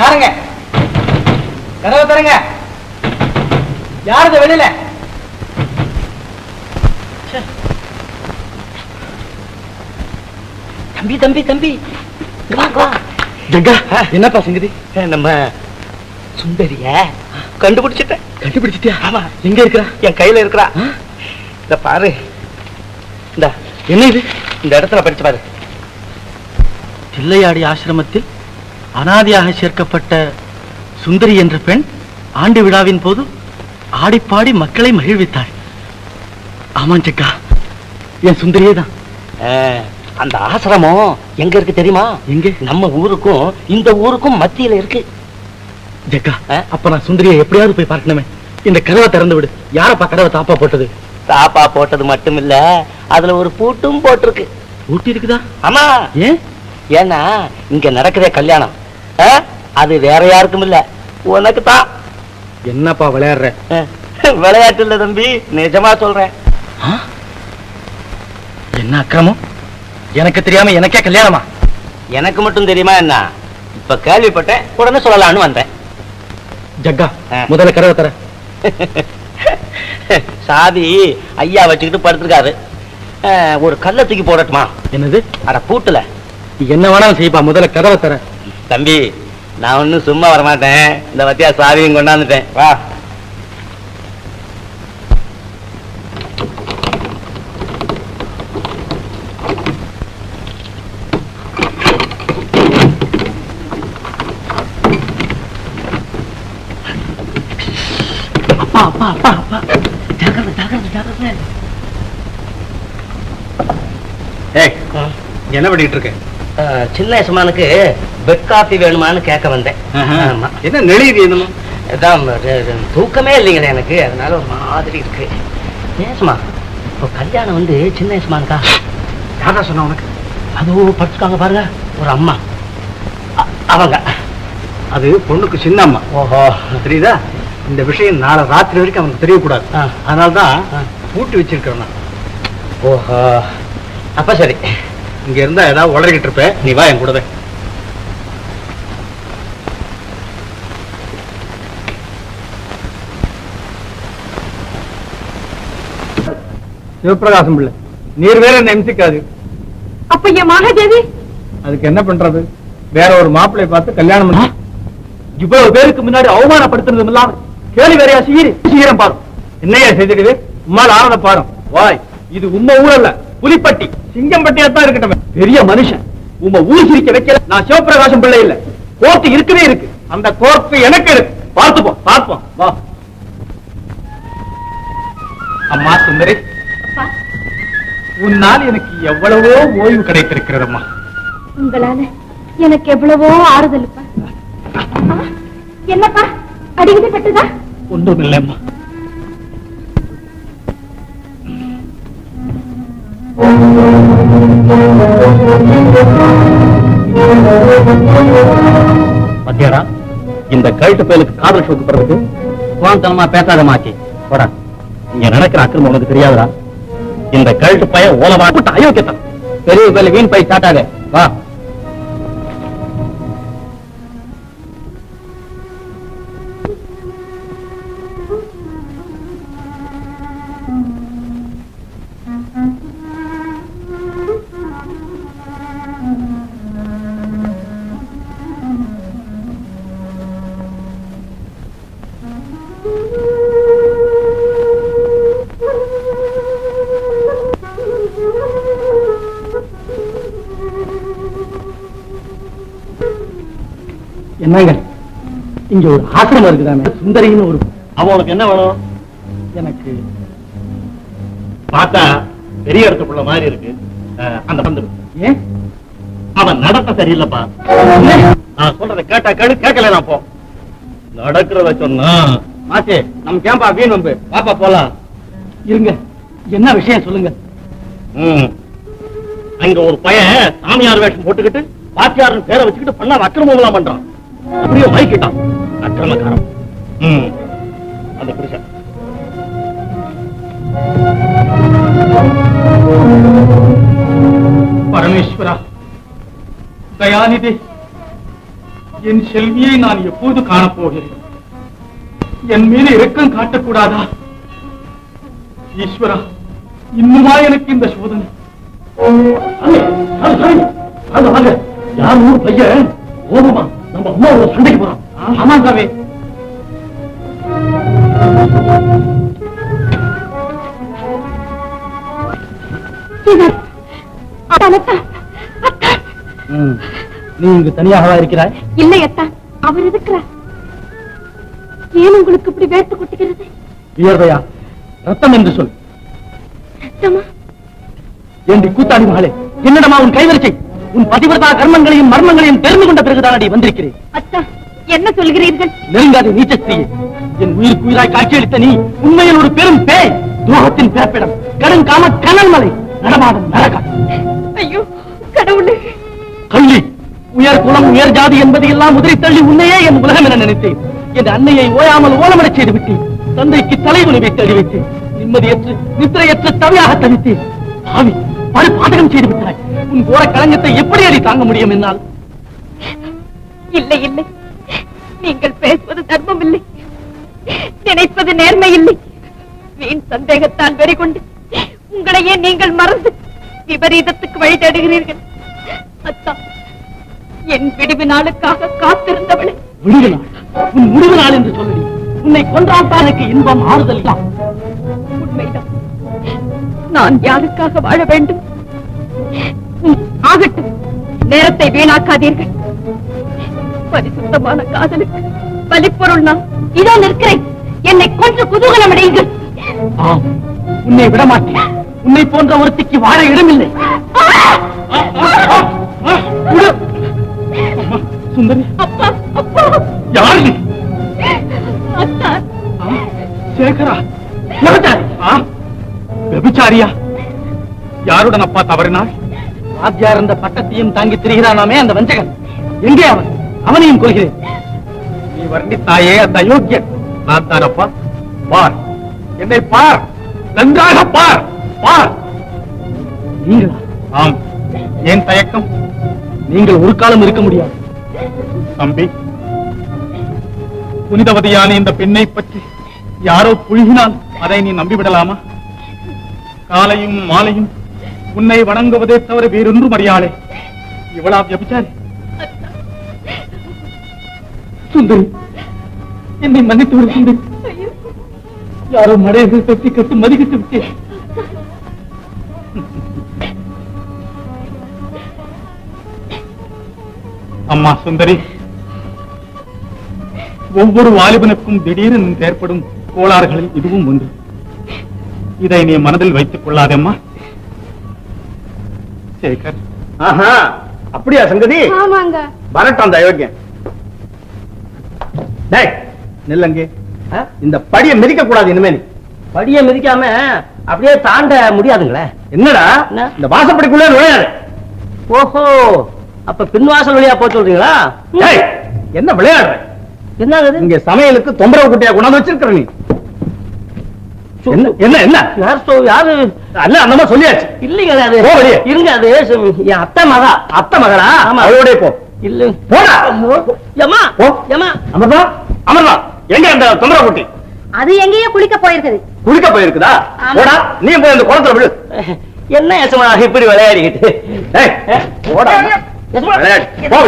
யாருங்க? கதவை தருங்க யாருங்க வெளியில. தம்பி தம்பி தம்பி. என்னப்பா சங்கதி? நம்ம சுந்தரிய. கண்டுபிடிச்சிட்டேன். கண்டுபிடிச்சிட்டியா? ஆமா. எங்க இருக்கிறா? என் கையில இருக்கிறா. இந்த பாரு. இந்த. என்ன இது? இந்த இடத்துல படிச்சு பாரு. தில்லையாடி ஆசிரமத்தில் அனாதையாக சேர்க்கப்பட்ட சுந்தரி என்ற பெண் ஆண்டு விழாவின் போது ஆடிப்பாடி மக்களை மகிழ்வித்தாள். ஆமாம் ஜக்கா என் சுந்தரியே தான். அந்த ஆசிரமம் எங்க இருக்கு தெரியுமா? எங்க? நம்ம ஊருக்கும் இந்த ஊருக்கும் மத்தியில இருக்கு. ஜக்கா? அப்ப நான் சுந்தரியை எப்படியாவது போய் பார்க்கணுமே. இந்த கதவை திறந்து விடு. யாரப்பா கதவை தாப்பா போட்டது. தாப்பா போட்டது மட்டும் இல்ல அதுல ஒரு பூட்டும் போட்டிருக்கு. ஊட்டி இருக்குதா ஆமா. ஏன்? ஏன்னா இங்க நடக்குதே கல்யாணம்? அது வேற யாருக்கும் இல்ல. உனக்கு தான். என்னப்பா விளையாடுற? விளையாட்டு இல்ல தம்பி நிஜமா சொல்றேன்? என்ன அக்கிரமம்? எனக்கு தெரியாம எனக்கே கல்யாணமா? எனக்கு மட்டும் தெரியுமா என்ன? இப்ப கேள்விப்பட்டேன் உடனே சொல்லலாம்னு வந்தேன். ஜக்கா. முதல்ல கதவை தர. சாதி ஐயா வச்சுக்கிட்டு படுத்திருக்காரு. ஒரு கல்லை தூக்கி போடட்டுமா? என்னது? அட பூட்டுல. என்ன வேணாலும் செய்ப்பா முதல்ல கதவை தர. தம்பி நான் ஒன்னும் சும்மா வரமாட்டேன். இந்த வத்தியா சாவியும் கொண்டாந்துட்டேன். வா. அப்பா அப்பா அப்பா அப்பா. ஜாக்கிரதை ஜாக்கிரதை ஜாக்கிரதை. ஏய் என்ன பண்ணிட்டு இருக்க? ஆ, சின்ன யசமானுக்கு பெட் காஃபி வேணுமான்னு கேட்க வந்தேன். ஆமா. என்ன நெளியுது என்னமோ? அதான் தூக்கமே இல்லைங்களே எனக்கு. அதனால ஒரு மாதிரி இருக்கு. ஏசுமா இப்போ கல்யாணம் வந்து சின்ன யசமானுக்கா யாரா சொன்ன உனக்கு? அதுவும் படிச்சுக்காங்க பாருங்க. ஒரு அம்மா. அவங்க. அது பொண்ணுக்கு சின்ன அம்மா. ஓஹோ. தெரியுதா இந்த விஷயம் நாளை ராத்திரி வரைக்கும் அவனுக்கு தெரியக்கூடாது. அதனால தான். பூட்டி வச்சிருக்கிறேன் ஓஹோ. அப்ப சரி. இங்க இருந்தா ஏதாவது உளறிக்கிட்டு இருப்ப. நீ வா என் கூடவே. சிவபிரகாசம் பிள்ளை. நீர் வேற என்ன எம்சிக்காது அப்ப என் மகாதேவி அதுக்கு என்ன பண்றது? வேற ஒரு மாப்பிள்ளை பார்த்து கல்யாணம் பண்ண. இவ்வளவு பேருக்கு முன்னாடி அவமானப்படுத்துறதும் இல்லாம கேள்வி வேறையா சீரி சீரம் பாரு என்னையா செய்திருக்குது உம்மால் ஆனத பாரும். வாய் இது உம்ம ஊர் அல்ல புலிப்பட்டி. சிங்கம்பட்டியா தான் இருக்கட்டும். பெரிய மனுஷன். உம்ம ஊர் சிரிக்க வைக்கல. நான் சிவபிரகாசம் பிள்ளை இல்ல. கோர்ட்டு இருக்கவே இருக்கு. அந்த கோர்ப்பு எனக்கு இருக்கு. பார்த்துப்போம் பார்ப்போம். வா. அம்மா சுந்தரி உன்னால் எனக்கு எவ்வளவோ ஓய்வு கிடைத்திருக்கிறதம்மா. உங்களால எனக்கு எவ்வளவோ ஆறுதல்ப்பா ஆ, என்னப்பா? அடிக்கடி பட்டுதா? ஒன்றும் இல்லைம்மா மத்தியாடா இந்த கழுத்து பயலுக்கு காதல் ஷோக்கு போறதுக்கு சுவாந்தனமா பேசாத மாச்சி போடா இங்க நடக்கிற அக்கிரமம் உனக்கு தெரியாதுடா. இந்த கழுத்து பய ஓலவாட்டு அயோக்கியத்தான் பெரிய பேல வீண் பை சாட்டாத வா. என்னங்க இங்க ஒரு ஆசிரமம் இருக்குதானே சுந்தரின்னு ஒரு அவளுக்கு என்ன வேணும்? எனக்கு பார்த்தா பெரிய இடத்துக்குள்ள மாதிரி இருக்கு. அந்த பந்து. ஏன்? அவன் நடத்த சரியில்லைப்பா. நான் சொல்றதை கேட்டா கேளு கேட்கல நான் போ. நடக்கிறத சொன்னா. மாச்சே நம்ம கேம்பா வீண் வம்பு. வாப்பா போலாம். இருங்க. என்ன விஷயம் சொல்லுங்க. அங்க ஒரு பையன் சாமியார் வேஷம் போட்டுக்கிட்டு பாத்தியாரன் பேரை வச்சுக்கிட்டு பண்ண அக்கிரமம் பண்றான். அப்படியே மைக்கிட்டான் அக்கிரமக்காரன். அந்த புருஷன். பரமேஸ்வரா தயாநிதி என் செல்வியை நான் எப்போது காணப்போகிறேன்? என் மீது இரக்கம் காட்டக்கூடாதா? ஈஸ்வரா இன்னுமா எனக்கு இந்த சோதனை? யார் ஊர் பையன்? ஓமமா? நம்ம அம்மா ஒரு சண்டைக்கு போறோம். ஆமா சாமி. நீ இங்கு தனியாகவா இருக்கிறாய்? இல்லை அத்தான் அவர் இருக்கிறார். ஏன் உங்களுக்கு இப்படி வேர்த்து கொட்டுகிறது? வியர்வையா ரத்தம் என்று சொல். ரத்தமா? என்று கூத்தாடி மகளே என்னிடமா உன் கைவரிசை? உன் பதிவிரதா கர்மங்களையும் மர்மங்களையும் தெரிந்து கொண்ட பிறகுதான் அடி வந்திருக்கிறேன். அத்தா என்ன சொல்கிறீர்கள்? நெருங்காதே நீச்சஸ்திரியே. என் உயிருக்கு உயிராய் காட்சியளித்த நீ உண்மையில் ஒரு பெரும் பேய். துரோகத்தின் பிறப்பிடம் கடும் காம கனல் மலை நடமாடும் நரகம். ஐயோ கடவுளே. கள்ளி உயர் குலம் உயர் ஜாதி என்பதை எல்லாம் உதிரி தள்ளி உன்னையே என் உலகம் என நினைத்தேன். என் அன்னையை ஓயாமல் ஓலமடச் செய்து விட்டேன். தந்தைக்கு தலைகுனி வைத்து அடிவைத்தேன். நிம்மதியற்று நித்திரையற்ற தவியாக தவித்தேன். பாவி படு பாதகம் செய்து விட்டாய். உன் கோர களங்கத்தை எப்படி அடி தாங்க முடியும் என்னால்? இல்லை இல்லை. நீங்கள் பேசுவது தர்மம் இல்லை நினைப்பது நேர்மை இல்லை வீண் சந்தேகத்தால் வெறி கொண்டு உங்களையே நீங்கள் மறந்து விபரீதத்துக்கு வழி தேடுகிறீர்கள். அத்தா என் விடுவி நாளுக்காக காத்திருந்தவளை. விடுவு நாள். உன் முடிவு நாள் என்று சொல்லி உன்னை கொன்றால் தான் எனக்கு இன்பம் ஆறுதல் தான் நான் யாருக்காக வாழ வேண்டும்? ஆகட்டும் நேரத்தை வீணாக்காதீர்கள். பரிசுத்தமான காதலுக்கு பலிப்பொருள் நான் இதோ நிற்கிறேன். என்னை கொன்று குதூகலம் அடையுங்கள். உன்னை விடமாட்டேன். உன்னை போன்ற ஒருத்திக்கு வாழ இடமில்லை. சுந்தரி. அப்பா அப்பா. யார் நீ? சேகரா. ஆ, விபச்சாரியா யாருடன் அப்பா தவறினார்? வாத்தியார் அந்த பட்டத்தையும் தாங்கி திரிகிறானாமே அந்த வஞ்சகன். எங்கே அவன்? அவனையும் கொள்கிறேன் நீ வர்ணித்தாயே அந்த அயோக்கியன். நான் தான் அப்பா பார். என்னை பார். நன்றாக பார். பார். நீங்களா? ஆம். ஏன் தயக்கம்? நீங்கள் ஒரு காலம் இருக்க முடியாது. தம்பி புனிதவதியான இந்த பெண்ணை பற்றி யாரோ புழுகினால் அதை நீ நம்பிவிடலாமா? காலையும் மாலையும் உன்னை வணங்குவதே தவிர வேறொன்றும் அறியாளே. இவளா வியபிச்சாரி சுந்தரி என்னை மன்னித்து விடு சுந்தரி. யாரோ மடையர்கள் பற்றி கட்டு மதிக்கிட்டு விட்டேன். அம்மா சுந்தரி ஒவ்வொரு வாலிபனுக்கும் திடீரென்று ஏற்படும் கோளாறுகளில் இதுவும் உண்டு இதை நீ மனதில் வைத்துக் கொள்ளாதேம்மா. சேகர். ஆஹா அப்படியா சங்கதி? ஆமாங்க. வரட்டும் அந்த அயோக்கியம் டேய் நில்லங்கே இந்த படியை மிதிக்க கூடாது இனிமே நீ. படியை மிதிக்காம அப்படியே தாண்ட முடியாதுங்களே. என்னடா? என்ன? இந்த வாசப்படிக்குள்ளே நுழையாரு ஓஹோ அப்ப பின்வாசல் வழியா போக சொல்றீங்களா? டேய் என்ன விளையாடுற? என்னது இங்க சமையலுக்கு தொந்தரவு குட்டியா கொண்டாந்து வச்சிருக்கிற நீ. என்ன என்ன என்ன யார் சொ- யாரு அல்ல அந்த மாதிரி சொல்லியாச்சு இல்லைங்க அது போ வெளியே. இருங்க அது என் அத்தை மகா அத்தை மகளா ஆமா. அவளோட போ இல்ல போடா ஏமா போ. ஏமா அமர்தா அமர்தா எங்க அந்த தொந்தரவு குட்டி அது எங்கேயோ குளிக்க போயிருக்குது குளிக்க போயிருக்குதா. போடா நீ போய் அந்த குளத்துல விழு என்ன யசமா இப்படி விளையாடிக்கிட்டு போடா யசமா, விளையாடு. போ